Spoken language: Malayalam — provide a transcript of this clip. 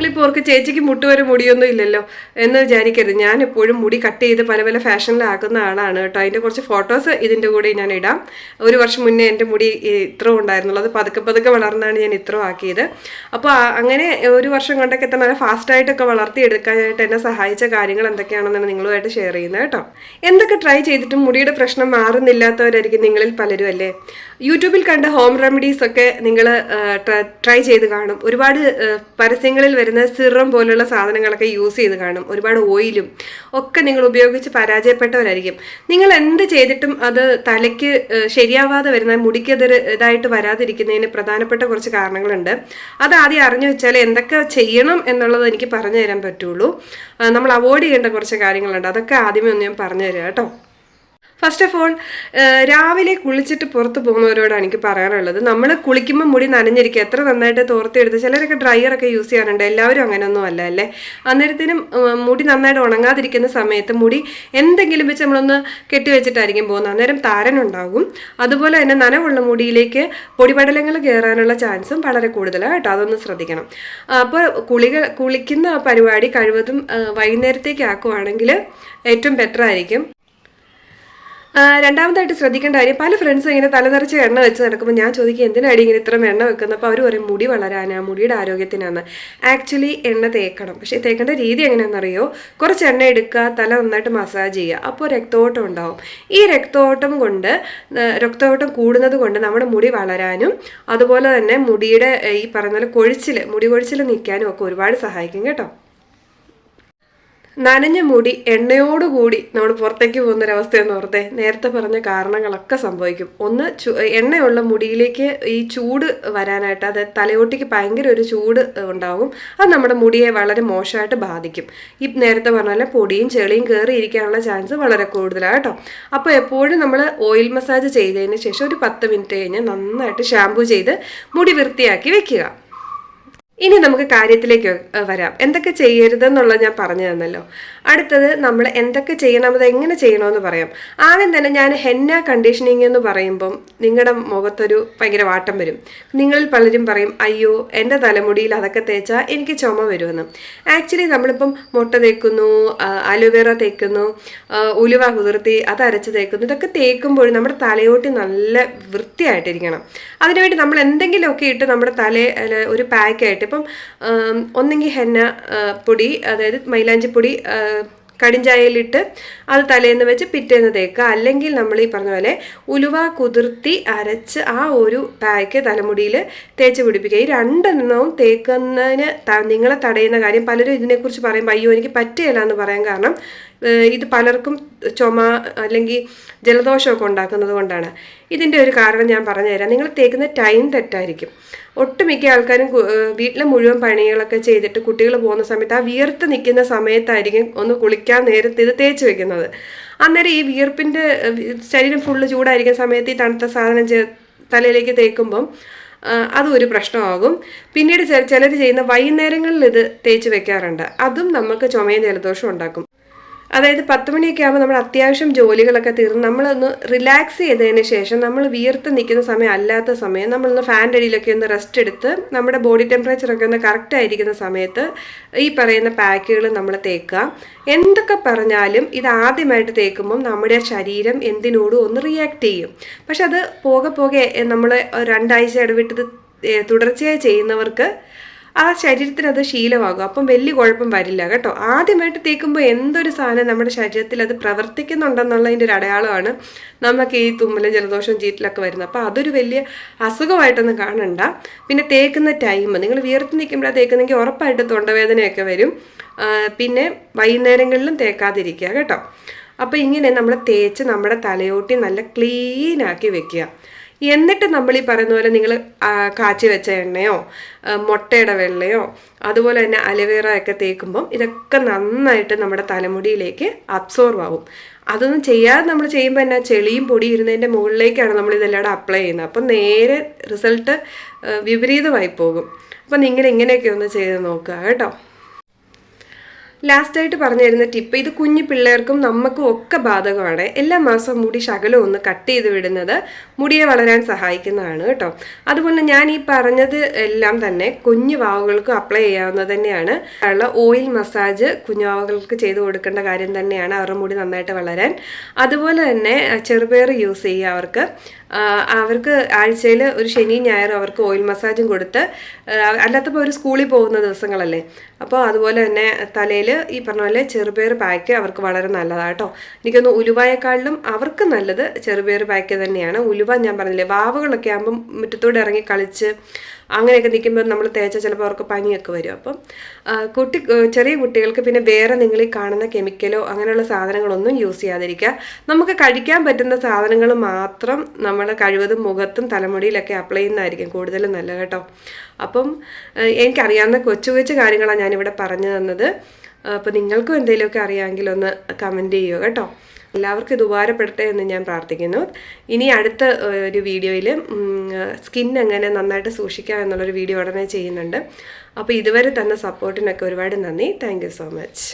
നിങ്ങളിപ്പോൾ ഓർക്ക് ചേച്ചിക്ക് മുട്ടുവരെ മുടിയൊന്നും ഇല്ലല്ലോ എന്ന് വിചാരിക്കരുത്. ഞാൻ എപ്പോഴും മുടി കട്ട് ചെയ്ത് പല പല ഫാഷനിലാക്കുന്ന ആളാണ് കേട്ടോ. അതിന്റെ കുറച്ച് ഫോട്ടോസ് ഇതിന്റെ കൂടെ ഞാൻ ഇടാം. ഒരു വർഷം മുന്നേ എന്റെ മുടി ഇത്ര ഉണ്ടായിരുന്നുള്ളൂ. അത് പതുക്കെ പതുക്കെ വളർന്നാണ് ഞാൻ ഇത്ര ആക്കിയത്. അപ്പോൾ അങ്ങനെ ഒരു വർഷം കൊണ്ടൊക്കെ എത്ര നല്ല ഫാസ്റ്റായിട്ടൊക്കെ വളർത്തിയെടുക്കാനായിട്ട് എന്നെ സഹായിച്ച കാര്യങ്ങൾ എന്തൊക്കെയാണെന്നാണ് നിങ്ങളുമായിട്ട് ഷെയർ ചെയ്യുന്നത് കേട്ടോ. എന്തൊക്കെ ട്രൈ ചെയ്തിട്ടും മുടിയുടെ പ്രശ്നം മാറുന്നില്ലാത്തവരായിരിക്കും നിങ്ങളിൽ പലരും അല്ലേ? യൂട്യൂബിൽ കണ്ട ഹോം റെമഡീസ് ഒക്കെ നിങ്ങൾ ട്രൈ ചെയ്ത് കാണും. ഒരുപാട് പരസ്യങ്ങളിൽ വരുന്ന സിറം പോലുള്ള സാധനങ്ങളൊക്കെ യൂസ് ചെയ്ത് കാണും. ഒരുപാട് ഓയിലും ഒക്കെ നിങ്ങൾ ഉപയോഗിച്ച് പരാജയപ്പെട്ടവരായിരിക്കും. നിങ്ങൾ എന്ത് ചെയ്തിട്ടും അത് തലയ്ക്ക് ശരിയാവാതെ വരുന്ന മുടിക്ക് അതൊരു ഇതായിട്ട് വരാതിരിക്കുന്നതിന് പ്രധാനപ്പെട്ട കുറച്ച് കാരണങ്ങളുണ്ട്. അത് ആദ്യം അറിഞ്ഞു വെച്ചാൽ എന്തൊക്കെ ചെയ്യണം എന്നുള്ളത് എനിക്ക് പറഞ്ഞു തരാൻ പറ്റുള്ളൂ. നമ്മൾ അവോയ്ഡ് ചെയ്യേണ്ട കുറച്ച് കാര്യങ്ങളുണ്ട്. അതൊക്കെ ആദ്യമേ ഒന്ന് ഞാൻ പറഞ്ഞു തരാം കേട്ടോ. ഫസ്റ്റ് ഓഫ് ഓൾ രാവിലെ കുളിച്ചിട്ട് പുറത്ത് പോകുന്നവരോടാണ് എനിക്ക് പറയാനുള്ളത്. നമ്മൾ കുളിക്കുമ്പോൾ മുടി നനഞ്ഞിരിക്കുക. എത്ര നന്നായിട്ട് തോർത്തെടുത്ത് ചിലരൊക്കെ ഡ്രയറൊക്കെ യൂസ് ചെയ്യാറുണ്ട്. എല്ലാവരും അങ്ങനെയൊന്നും അല്ല അല്ലേ? അന്നേരത്തിനും മുടി നന്നായിട്ട് ഉണങ്ങാതിരിക്കുന്ന സമയത്ത് മുടി എന്തെങ്കിലും വെച്ച് നമ്മളൊന്ന് കെട്ടിവെച്ചിട്ടായിരിക്കും പോകുന്നത്. അന്നേരം താരനുണ്ടാകും അതുപോലെ തന്നെ നനവുള്ള മുടിയിലേക്ക് പൊടിപടലങ്ങൾ കയറാനുള്ള ചാൻസും വളരെ കൂടുതലാണ് കേട്ടോ. അതൊന്ന് ശ്രദ്ധിക്കണം. അപ്പോൾ കുളികൾ കുളിക്കുന്ന പരിപാടി കഴിവതും വൈകുന്നേരത്തേക്ക് ആക്കുവാണെങ്കിൽ ഏറ്റവും ബെറ്റർ ആയിരിക്കും. രണ്ടാമതായിട്ട് ശ്രദ്ധിക്കേണ്ട കാര്യം പല ഫ്രണ്ട്സും ഇങ്ങനെ തലനിറച്ച് എണ്ണ വെച്ച് നടക്കുമ്പോൾ ഞാൻ ചോദിക്കും എന്തിനാടി ഇങ്ങനെ ഇത്ര എണ്ണ വെക്കുന്നത് അപ്പോൾ അവർ പറയും മുടി വളരാനാണ് മുടിയുടെ ആരോഗ്യത്തിനാണ് ആക്ച്വലി എണ്ണ തേക്കണം. പക്ഷേ തേക്കേണ്ട രീതി എങ്ങനെയാണെന്നറിയോ? കുറച്ച് എണ്ണ എടുക്കുക തല നന്നായിട്ട് മസാജ് ചെയ്യുക. അപ്പോൾ രക്തോട്ടം ഉണ്ടാവും. ഈ രക്തോട്ടം കൊണ്ട് രക്തോട്ടം കൂടുന്നത് കൊണ്ട് നമ്മുടെ മുടി വളരാനും അതുപോലെ തന്നെ മുടിയുടെ ഈ പറഞ്ഞ പോലെ കൊഴിച്ചിൽ മുടി കൊഴിച്ചിൽ നിൽക്കാനും ഒക്കെ ഒരുപാട് സഹായിക്കും കേട്ടോ. നനഞ്ഞ മുടി എണ്ണയോടുകൂടി നമ്മൾ പുറത്തേക്ക് പോകുന്നൊരവസ്ഥയെന്ന് പറഞ്ഞേ നേരത്തെ പറഞ്ഞ കാരണങ്ങളൊക്കെ സംഭവിക്കും. ഒന്ന് എണ്ണയുള്ള മുടിയിലേക്ക് ഈ ചൂട് വരാനായിട്ട് അത് തലയോട്ടിക്ക് ഭയങ്കര ഒരു ചൂട് ഉണ്ടാവും. അത് നമ്മുടെ മുടിയെ വളരെ മോശമായിട്ട് ബാധിക്കും. ഈ നേരത്തെ പറഞ്ഞ പൊടിയും ചെളിയും കയറി ഇരിക്കാനുള്ള ചാൻസ് വളരെ കൂടുതലാണ് കേട്ടോ. അപ്പോൾ എപ്പോഴും നമ്മൾ ഓയിൽ മസാജ് ചെയ്തതിന് ശേഷം ഒരു പത്ത് മിനിറ്റ് കഴിഞ്ഞ് നന്നായിട്ട് ഷാമ്പു ചെയ്ത് മുടി വൃത്തിയാക്കി വെക്കുക. ഇനി നമുക്ക് കാര്യത്തിലേക്ക് വരാം. എന്തൊക്കെ ചെയ്യരുതെന്നുള്ളത് ഞാൻ പറഞ്ഞു തന്നല്ലോ. അടുത്തത് നമ്മൾ എന്തൊക്കെ ചെയ്യണം അത് എങ്ങനെ ചെയ്യണമെന്ന് പറയാം. ആദ്യം തന്നെ ഞാൻ ഹെന്ന കണ്ടീഷനിങ് എന്ന് പറയുമ്പം നിങ്ങളുടെ മുഖത്തൊരു ഭയങ്കര വാട്ടം വരും. നിങ്ങളിൽ പലരും പറയും അയ്യോ എന്റെ തലമുടിയിൽ അതൊക്കെ തേച്ചാൽ എനിക്ക് ചുമ വരുമെന്ന്. ആക്ച്വലി നമ്മളിപ്പം മുട്ട തേക്കുന്നു അലോവേറ തേക്കുന്നു ഉലുവ കുതിർത്തി അത് അരച്ച് തേക്കുന്നു ഇതൊക്കെ തേക്കുമ്പോൾ നമ്മുടെ തലയോട്ടി നല്ല വൃത്തിയായിട്ടിരിക്കണം. അതിനുവേണ്ടി നമ്മൾ എന്തെങ്കിലുമൊക്കെ ഇട്ട് നമ്മുടെ തല ഒരു പാക്കായിട്ട് ഇപ്പം ആം, ഒന്നെങ്കിൽ ഹെന്ന പൊടി അതായത് മൈലാഞ്ചിപ്പൊടി കടിഞ്ചായയിലിട്ട് അത് തലേന്ന് വെച്ച് പിറ്റേന്ന് തേക്കുക. അല്ലെങ്കിൽ നമ്മൾ ഈ പറഞ്ഞ പോലെ ഉലുവ കുതിർത്തി അരച്ച് ആ ഒരു പാക്ക് തലമുടിയിൽ തേച്ച് പിടിപ്പിക്കുക. ഈ രണ്ടെണ്ണവും തേക്കുന്നതിന് നിങ്ങളെ തടയുന്ന കാര്യം പലരും ഇതിനെക്കുറിച്ച് പറയുമ്പോൾ അയ്യോ എനിക്ക് പറ്റുകയില്ല എന്ന് പറയാൻ കാരണം ഇത് പലർക്കും ചുമ അല്ലെങ്കിൽ ജലദോഷമൊക്കെ ഉണ്ടാക്കുന്നത് കൊണ്ടാണ്. ഇതിന്റെ ഒരു കാരണം ഞാൻ പറഞ്ഞുതരാം. നിങ്ങൾ തേക്കുന്ന ടൈം തെറ്റായിരിക്കും. ഒട്ടുമിക്ക ആൾക്കാരും വീട്ടിലെ മുഴുവൻ പണികളൊക്കെ ചെയ്തിട്ട് കുട്ടികൾ പോകുന്ന സമയത്ത് ആ വിയർത്ത് നിൽക്കുന്ന സമയത്തായിരിക്കും ഒന്ന് കുളിക്കാൻ നേരത്തെ ഇത് തേച്ച് വെക്കുന്നത്. അന്നേരം ഈ വിയർപ്പിന്റെ ശരീരം ഫുള്ള് ചൂടായിരിക്കുന്ന സമയത്ത് ഈ തണുത്ത സാധനം തലയിലേക്ക് തേക്കുമ്പം അതും ഒരു പ്രശ്നമാകും. പിന്നീട് ചിലർ ചെയ്യുന്ന വൈകുന്നേരങ്ങളിൽ ഇത് തേച്ച് വെക്കാറുണ്ട്. അതും നമുക്ക് ചുമയും ജലദോഷവും ഉണ്ടാക്കും. അതായത് പത്ത് മണിയൊക്കെ ആകുമ്പോൾ നമ്മൾ അത്യാവശ്യം ജോലികളൊക്കെ തീർന്ന് നമ്മളൊന്ന് റിലാക്സ് ചെയ്തതിന് ശേഷം നമ്മൾ വിയർത്ത് നിൽക്കുന്ന സമയം അല്ലാത്ത സമയം നമ്മളൊന്ന് ഫാന്റെ അടിയിലൊക്കെ ഒന്ന് റെസ്റ്റ് എടുത്ത് നമ്മുടെ ബോഡി ടെമ്പറേച്ചറൊക്കെ ഒന്ന് കറക്റ്റ് ആയിരിക്കുന്ന സമയത്ത് ഈ പറയുന്ന പാക്കുകൾ നമ്മൾ തേക്കുക. എന്തൊക്കെ പറഞ്ഞാലും ഇത് ആദ്യമായിട്ട് തേക്കുമ്പം നമ്മുടെ ശരീരം എന്തിനോടും ഒന്ന് റിയാക്ട് ചെയ്യും. പക്ഷെ അത് പോകെ പോകെ നമ്മൾ രണ്ടാഴ്ച ഇടവിട്ട് ഇത് തുടർച്ചയായി ചെയ്യുന്നവർക്ക് ആ ശരീരത്തിന് അത് ശീലമാകും. അപ്പം വലിയ കുഴപ്പം വരില്ല കേട്ടോ. ആദ്യമായിട്ട് തേക്കുമ്പോൾ എന്തൊരു സാധനം നമ്മുടെ ശരീരത്തിൽ അത് പ്രവർത്തിക്കുന്നുണ്ടെന്നുള്ളതിന്റെ ഒരു അടയാളമാണ് നമുക്ക് ഈ തുമ്മലും ജലദോഷവും ചീറ്റിലൊക്കെ വരുന്നത്. അപ്പോൾ അതൊരു വലിയ അസുഖമായിട്ടൊന്നും കാണണ്ട. പിന്നെ തേക്കുന്ന ടൈം നിങ്ങൾ വിയർത്ത് നിൽക്കുമ്പോഴാണ് തേക്കുന്നെങ്കിൽ ഉറപ്പായിട്ട് തൊണ്ടവേദനയൊക്കെ വരും. പിന്നെ വൈകുന്നേരങ്ങളിലും തേക്കാതിരിക്കുക കേട്ടോ. അപ്പോൾ ഇങ്ങനെ നമ്മൾ തേച്ച് നമ്മുടെ തലയോട്ടി നല്ല ക്ലീനാക്കി വെക്കുക. എന്നിട്ട് നമ്മൾ ഈ പറയുന്ന പോലെ നിങ്ങൾ കാച്ചി വെച്ച എണ്ണയോ മുട്ടയുടെ വെള്ളയോ അതുപോലെ തന്നെ അലവേറ ഒക്കെ തേക്കുമ്പം ഇതൊക്കെ നന്നായിട്ട് നമ്മുടെ തലമുടിയിലേക്ക് അബ്സോർവ് ആവും. അതൊന്നും ചെയ്യാതെ നമ്മൾ ചെയ്യുമ്പോൾ എന്നാ ചെളിയും പൊടി ഇരുന്നതിന്റെ മുകളിലേക്കാണ് നമ്മൾ ഇതെല്ലാം അപ്ലൈ ചെയ്യുന്നത്. അപ്പം നേരെ റിസൾട്ട് വിപരീതമായി പോകും. അപ്പം നിങ്ങൾ ഇങ്ങനെയൊക്കെ ഒന്ന് ചെയ്ത് നോക്കുക കേട്ടോ. ലാസ്റ്റായിട്ട് പറഞ്ഞു തരുന്ന ടിപ്പ് ഇത് കുഞ്ഞു പിള്ളേർക്കും നമുക്കും ഒക്കെ ബാധകമാണ്. എല്ലാ മാസവും മുടി ശകലം ഒന്ന് കട്ട് ചെയ്ത് വിടുന്നത് മുടിയെ വളരാൻ സഹായിക്കുന്നതാണ് കേട്ടോ. അതുപോലെ ഞാൻ ഈ പറഞ്ഞത് എല്ലാം തന്നെ കുഞ്ഞു വാവുകൾക്ക് അപ്ലൈ ചെയ്യാവുന്നത് തന്നെയാണ്. ഉള്ള ഓയിൽ മസാജ് കുഞ്ഞുവാവുകൾക്ക് ചെയ്ത് കൊടുക്കേണ്ട കാര്യം തന്നെയാണ് അവരുടെ മുടി നന്നായിട്ട് വളരാൻ. അതുപോലെ തന്നെ ചെറുപയർ യൂസ് ചെയ്യുക അവർക്ക്. അവർക്ക് ആഴ്ചയിൽ ഒരു ശനി ഞായറും അവർക്ക് ഓയിൽ മസാജും കൊടുത്ത് അല്ലാത്തപ്പോൾ ഒരു സ്കൂളിൽ പോകുന്ന ദിവസങ്ങളല്ലേ. അപ്പോൾ അതുപോലെ തന്നെ തലയിൽ ഈ പറഞ്ഞ പോലെ ചെറുപയർ പാക്ക് അവർക്ക് വളരെ നല്ലതാണ് കേട്ടോ. എനിക്കൊന്ന് ഉലുവായക്കാളിലും അവർക്ക് നല്ലത് ചെറുപയർ പാക്ക് തന്നെയാണ്. ഉലുവ ഞാൻ പറഞ്ഞില്ലേ വാവുകളൊക്കെ ആകുമ്പം മുറ്റത്തൂടെ ഇറങ്ങി കളിച്ച് അങ്ങനെയൊക്കെ നിൽക്കുമ്പോൾ നമ്മൾ തേച്ച ചിലപ്പോൾ അവർക്ക് പനിയൊക്കെ വരും. അപ്പം കുട്ടി ചെറിയ കുട്ടികൾക്ക് പിന്നെ വേറെ നിങ്ങൾ ഈ കാണുന്ന കെമിക്കലോ അങ്ങനെയുള്ള സാധനങ്ങളൊന്നും യൂസ് ചെയ്യാതിരിക്കുക. നമുക്ക് കഴിക്കാൻ പറ്റുന്ന സാധനങ്ങൾ മാത്രം നമ്മൾ കഴിവതും മുഖത്തും തലമുടിയിലൊക്കെ അപ്ലൈ ചെയ്യുന്നതായിരിക്കും കൂടുതലും നല്ല കേട്ടോ. അപ്പം എനിക്കറിയാവുന്ന കൊച്ചു കൊച്ചു കാര്യങ്ങളാണ് ഞാനിവിടെ പറഞ്ഞു തന്നത്. അപ്പോൾ നിങ്ങൾക്കും എന്തെങ്കിലുമൊക്കെ അറിയാമെങ്കിൽ ഒന്ന് കമന്റ് ചെയ്യുക കേട്ടോ. എല്ലാവർക്കും ഇത് ഉപകാരപ്പെടട്ടെ എന്ന് ഞാൻ പ്രാർത്ഥിക്കുന്നു. ഇനി അടുത്ത ഒരു വീഡിയോയിൽ സ്കിൻ എങ്ങനെ നന്നായിട്ട് സൂക്ഷിക്കാം എന്നുള്ളൊരു വീഡിയോ ഉടനെ ചെയ്യുന്നുണ്ട്. അപ്പോൾ ഇതുവരെ തന്ന സപ്പോർട്ടിനൊക്കെ ഒരുപാട് നന്ദി. Thank so much.